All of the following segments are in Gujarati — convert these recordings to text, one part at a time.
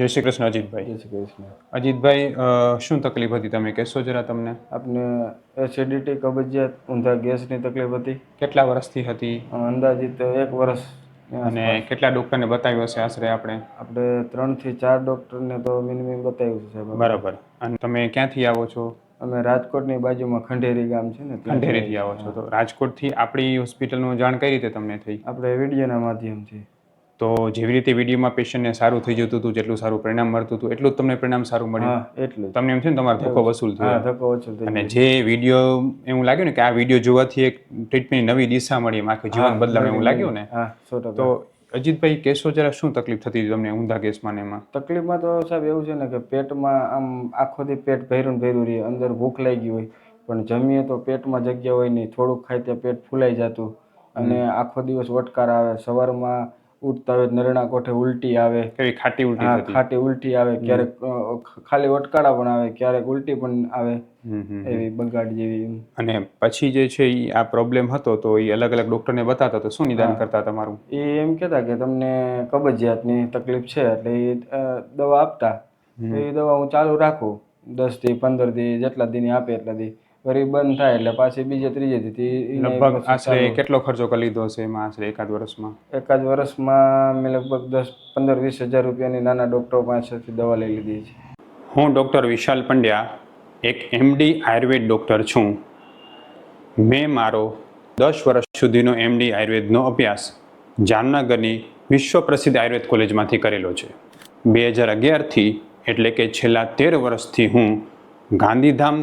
જય શ્રી કૃષ્ણ અજીતભાઈ. જય શ્રી કૃષ્ણ. અજીતભાઈ શું તકલીફ હતી તમે કહેશો જરા તમને. આપને એસિડિટી કબજિયાત ઊંધા ગેસની તકલીફ હતી. કેટલા વર્ષથી હતી? અંદાજિત એક વર્ષ અને કેટલા ડૉક્ટરને બતાવ્યો છે આશરે આપણે? આપણે ત્રણથી ચાર ડૉક્ટરને તો મિનિમમ બતાવ્યું છે બરાબર. અને તમે ક્યાંથી આવો છો? અમે રાજકોટની બાજુમાં ખંડેરી ગામ છે ને ખંડેરીથી આવો છો. તો રાજકોટથી આપણી હોસ્પિટલનું જાણ કઈ રીતે તમને થઈ? આપણે વિડીયોના માધ્યમથી. તો જેવી રીતે વિડીયોમાં પેશન્ટને સારું થઈ જતું હતું જેટલું સારું પરિણામ મળતું હતું એટલું જ તમને પરિણામ સારું મળ્યું. એટલું તમને એમ થયું ને તમારો ધક્કો વસૂલ થયો. ધક્કો વસૂલ થયો અને જે વીડિયો એવું લાગ્યું ને કે આ વીડિયો જોવાથી એક ટ્રીટમેન્ટ નવી દિશા મળી એમ આખું જીવન બદલાવ એવું લાગ્યું ને? તો અજીતભાઈ કેસો જરા શું તકલીફ થતી હતી તમને ઊંધા કેસમાં ને એમાં? તકલીફમાં તો સાહેબ એવું છે ને કે પેટમાં આમ આખો દી પેટ ભર્યું ભર્યું રહે અંદર ભૂખ લાગી હોય. પણ જમીએ તો પેટમાં જગ્યા હોય નહીં થોડુંક ખાય ત્યાં પેટ ફૂલાઈ જતું. અને આખો દિવસ વટકાર આવે સવારમાં ઉઠતા આવે નરણા કોઠે ઉલટી આવે. કેવી ખાટી ઉલટી હા ખાટી ઉલટી આવે. ક્યારેક ખાલી વટકાળા પણ આવે ક્યારેક ઉલટી પણ આવે. એવી બગાડ જેવી અને પછી જે છે એ આ પ્રોબ્લેમ હતો તો એ અલગ અલગ ડોક્ટરને બતાવતા તો શું નિદાન કરતા તમારું? એ એમ કહેતા કે તમને કબજિયાતની તકલીફ છે એટલે એ દવા આપતા. એ દવા હું ચાલુ રાખું. દસથી પંદર દી જેટલા દીની આપે એટલા દી. વળી બંધ થાય એટલે પાછી બીજે ત્રીજે દી લગભગ આશરે કેટલો ખર્ચો કરી લીધો હશે એમાં આશરે એકાદ વર્ષમાં? એકાદ વર્ષમાં મેં લગભગ દસ પંદર વીસ હજાર રૂપિયાની નાના ડૉક્ટરો પાસેથી દવા લઈ લીધી છે. હું ડૉક્ટર વિશાલ પંડ્યા એક એમડી આયુર્વેદ ડૉક્ટર છું. મેં મારો દસ વર્ષ સુધીનો એમડી આયુર્વેદનો અભ્યાસ જામનગરની વિશ્વ પ્રસિદ્ધ આયુર્વેદ કોલેજમાંથી કરેલો છે. બે હજાર અગિયારથી એટલે કે છેલ્લા તેર વર્ષથી હું ગાંધીધામ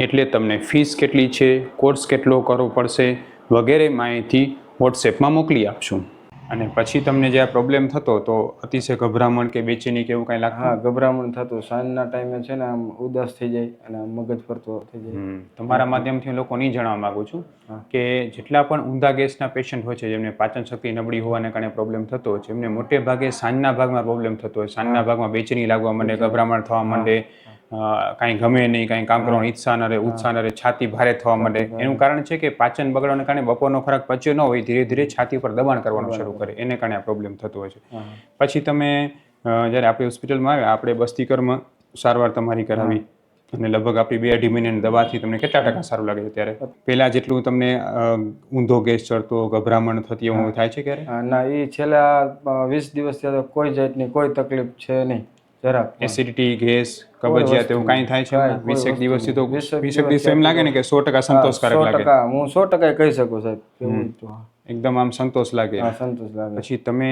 એટલે તમને ફીસ કેટલી છે કોર્સ કેટલો કરવો પડશે વગેરે માહિતી વોટ્સએપમાં મોકલી આપશું. અને પછી તમને જે આ પ્રોબ્લેમ થતો તો અતિશય ગભરામણ કે બેચેની કે એવું કાંઈ લાગતું? હા ગભરામણ થતું. સાંજના ટાઈમે છે ને આમ ઉદાસ થઈ જાય અને મગજ ફરતો થઈ જાય. તમારા માધ્યમથી હું લોકોને જણાવવા માગું છું કે જેટલા પણ ઊંધા ગેસના પેશન્ટ હોય છે જેમને પાચન શક્તિ નબળી હોવાને કારણે પ્રોબ્લેમ થતો હોય છે એમને મોટે ભાગે સાંજના ભાગમાં પ્રોબ્લેમ થતો હોય. સાંજના ભાગમાં બેચેની લાગવા માંડે ગભરામણ થવા માંડે કાંઈ ગમે નહીં કાંઈ કામ કરવાનો ઈચ્છા ન રહે ઉત્સાહ ન રહે છાતી ભારે થવા માંડે. એનું કારણ છે કે પાચન બગડવાને કારણે બપોરનો ખોરાક પચ્યો ન હોય ધીરે ધીરે છાતી પર દબાણ કરવાનું શરૂ કરે. એને કારણે આ પ્રોબ્લેમ થતો હોય છે. પછી તમે જ્યારે આપણી હોસ્પિટલમાં આવ્યા આપણે બસ્તીકરમાં સારવાર તમારી કરાવી અને લગભગ આપણી બે અઢી મહિનાની દવાથી તમને કેટલા ટકા સારું લાગે છે ત્યારે? પહેલાં જેટલું તમને ઊંધો ગેસ ચડતો ગભરામણ થતી એવું થાય છે ક્યારે? ના એ છેલ્લા વીસ દિવસ તો કોઈ જાતની કોઈ તકલીફ છે નહીં. જરાક એસિડિટી ગેસ કબજિયાત એવું કાંઈ થાય છે? વીસેક દિવસથી તો વીસેક દિવસ એમ લાગે ને કે સો ટકા સંતોષકારક લાગે. હું સો ટકા કહી શકું સાહેબ. એકદમ આમ સંતોષ લાગે. સંતોષ લાગે. પછી તમે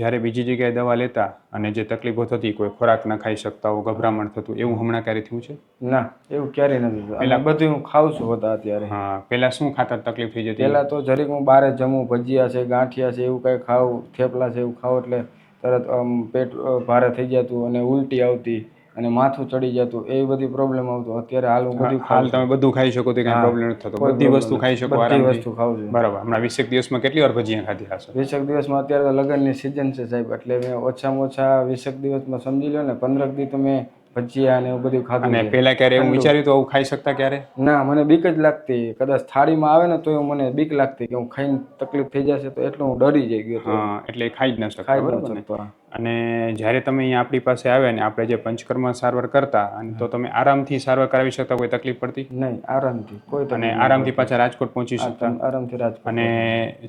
જ્યારે બીજી જગ્યાએ દવા લેતા અને જે તકલીફો થતી કોઈ ખોરાક ના ખાઈ શકતા હો ગભરામણ થતું એવું હમણાં ક્યારે થયું છે? ના એવું ક્યારેય નથી થતું. બધું હું ખાઉં છું હોતા અત્યારે. હા પહેલા શું ખાતા તકલીફ થઈ જતી? પહેલા તો જરીક હું બારે જમું ભજીયા છે ગાંઠિયા છે એવું કઈ ખાવું થેપલા છે એવું ખાવું એટલે તરત આમ પેટ ભારે થઈ જતું અને ઉલટી આવતી અને માથું ચડી જતું એવી બધી પ્રોબ્લેમ આવતું. અત્યારે હાલ હું બધું હાલ તમે બધું ખાઈ શકો તો કાંઈ પ્રોબ્લેમ નથી થતો. બધી વસ્તુ ખાઈ શકો બધી વસ્તુ ખાવું છું. બરાબર. હમણાં વીસેક દિવસમાં કેટલી વાર ભજીયા ખાધી હશે વીસેક દિવસમાં અત્યારે તો લગ્નની સિઝન છે સાહેબ એટલે મેં ઓછામાં ઓછા વીસેક દિવસમાં સમજી લો ને પંદરક દી તો મેં ભજીયા ને એવું બધું ખાધું અને પેલા પહેલા ક્યારે એવું વિચાર્યું તો આવું ખાઈ શકતા ક્યારે? ના મને બીક જ લાગતી. કદાચ થાળીમાં આવે ને તો મને બીક લાગતી કે હું ખાઈને તકલીફ થઈ જશે તો એટલું હું ડરી જઈ ગયો હા એટલે ખાઈ જ ન શકતા. અને જ્યારે તમે અહીંયા આપણી પાસે આવ્યા ને આપણે જે પંચકર્મ સારવાર કરતા અને તો તમે આરામથી સારવાર કરાવી શકતા કોઈ તકલીફ પડતી? નહીં આરામથી. કોઈ અને આરામથી પાછા રાજકોટ પહોંચી શકતા? આરામથી રાજકોટ અને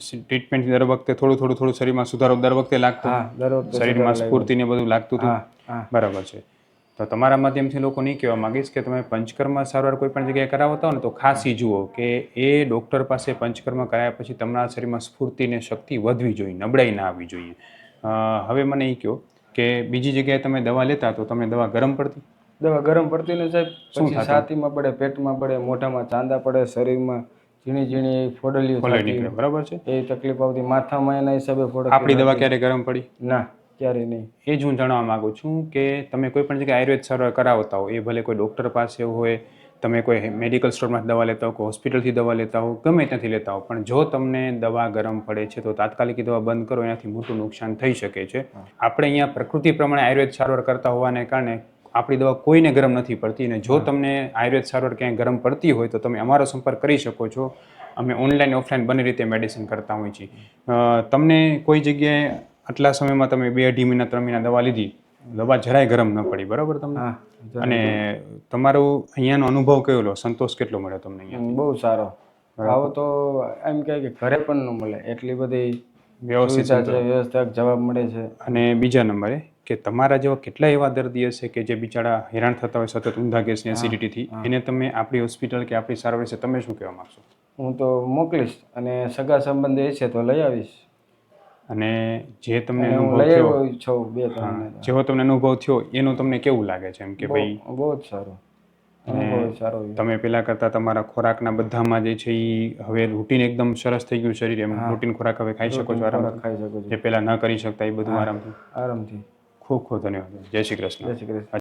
ટ્રીટમેન્ટ દર વખતે થોડું થોડું થોડું શરીરમાં સુધારો દર વખતે લાગતો? શરીરમાં સ્ફૂર્તિ ને બધું લાગતું હતું? બરાબર છે. તો તમારા માધ્યમથી લોકો નહીં કહેવા માંગીશ કે તમે પંચકર્મ સારવાર કોઈ પણ જગ્યાએ કરાવતા હો ને તો ખાસ જુઓ કે એ ડૉક્ટર પાસે પંચકર્મ કરાયા પછી તમારા શરીરમાં સ્ફૂર્તિ અને શક્તિ વધવી જોઈએ નબળાઈ ના આવવી જોઈએ. હવે મને એ કહો કે બીજી જગ્યાએ તમે દવા લેતા તો તમને દવા ગરમ પડતી? દવા ગરમ પડતી ને સાહેબ પછી છાતીમાં પડે પેટમાં પડે મોઢામાં ચાંદા પડે શરીરમાં ઝીણી ઝીણી ફોડલીઓ બરાબર છે? એ તકલીફ આવતી. માથામાં એના હિસાબે ફોડ આપણી દવા ક્યારે ગરમ પડી? ના. ક્યારેય નહીં. એ જ હું જાણવા માગું છું કે તમે કોઈ પણ જગ્યાએ આયુર્વેદ સારવાર કરાવતા હો એ ભલે કોઈ ડૉક્ટર પાસે હોય તમે કોઈ મેડિકલ સ્ટોરમાંથી દવા લેતા હો કોઈ હોસ્પિટલથી દવા લેતા હો ગમે ત્યાંથી લેતા હો પણ જો તમને દવા ગરમ પડે છે તો તાત્કાલિક દવા બંધ કરો એનાથી મોટું નુકસાન થઈ શકે છે. આપણે અહીંયા પ્રકૃતિ પ્રમાણે આયુર્વેદ સારવાર કરતા હોવાને કારણે આપણી દવા કોઈને ગરમ નથી પડતી અને જો તમને આયુર્વેદ સારવાર ક્યાંય ગરમ પડતી હોય તો તમે અમારો સંપર્ક કરી શકો છો. અમે ઓનલાઈન ઓફલાઈન બંને રીતે મેડિસિન કરતા હોઈએ છીએ. તમને કોઈ જગ્યાએ આટલા સમયમાં તમે બે અઢી મહિના ત્રણ મહિના દવા લીધી દવા જરાય ગરમ ન પડી બરાબર તમને? અને તમારું અહીંયાનો અનુભવ લો? સંતોષ કેટલો મળ્યો તમને અહીંયા બહુ સારો. આવો તો એમ કહે કે ઘરે પણ ન મળે. એટલી બધી વ્યવસ્થિત છે વ્યવસ્થા જવાબ મળે છે. અને બીજા નંબરે કે તમારા જેવા કેટલા એવા દર્દી હશે કે જે બિચારા હેરાન થતા હોય સતત ઊંધા ગેસની એસિડિટીથી એને તમે આપણી હોસ્પિટલ કે આપણી સારવાર વિશે તમે શું કહેવા માંગશો? હું તો મોકલીશ અને સગા સંબંધ એ છે તો લઈ આવીશ. અને જે તમને અનુભવ થયો બે ત્રણ જેવો તમને અનુભવ થયો એનું તમને કેવું લાગે છે એમ કે ભાઈ બહુ જ સારો. તમે પેલા કરતા તમારા ખોરાકના બધામાં જે છે એ હવે રૂટીન એકદમ સરસ થઈ ગયું શરીર એમ. રૂટીન ખોરાક હવે ખાઈ શકો છો આરામ ખાઈ શકો છો. જે પેલા ન કરી શકતા એ બધું આરામથી. આરામથી. ખૂબ ખૂબ ધન્યવાદ. જય શ્રી કૃષ્ણ. જય શ્રી કૃષ્ણ.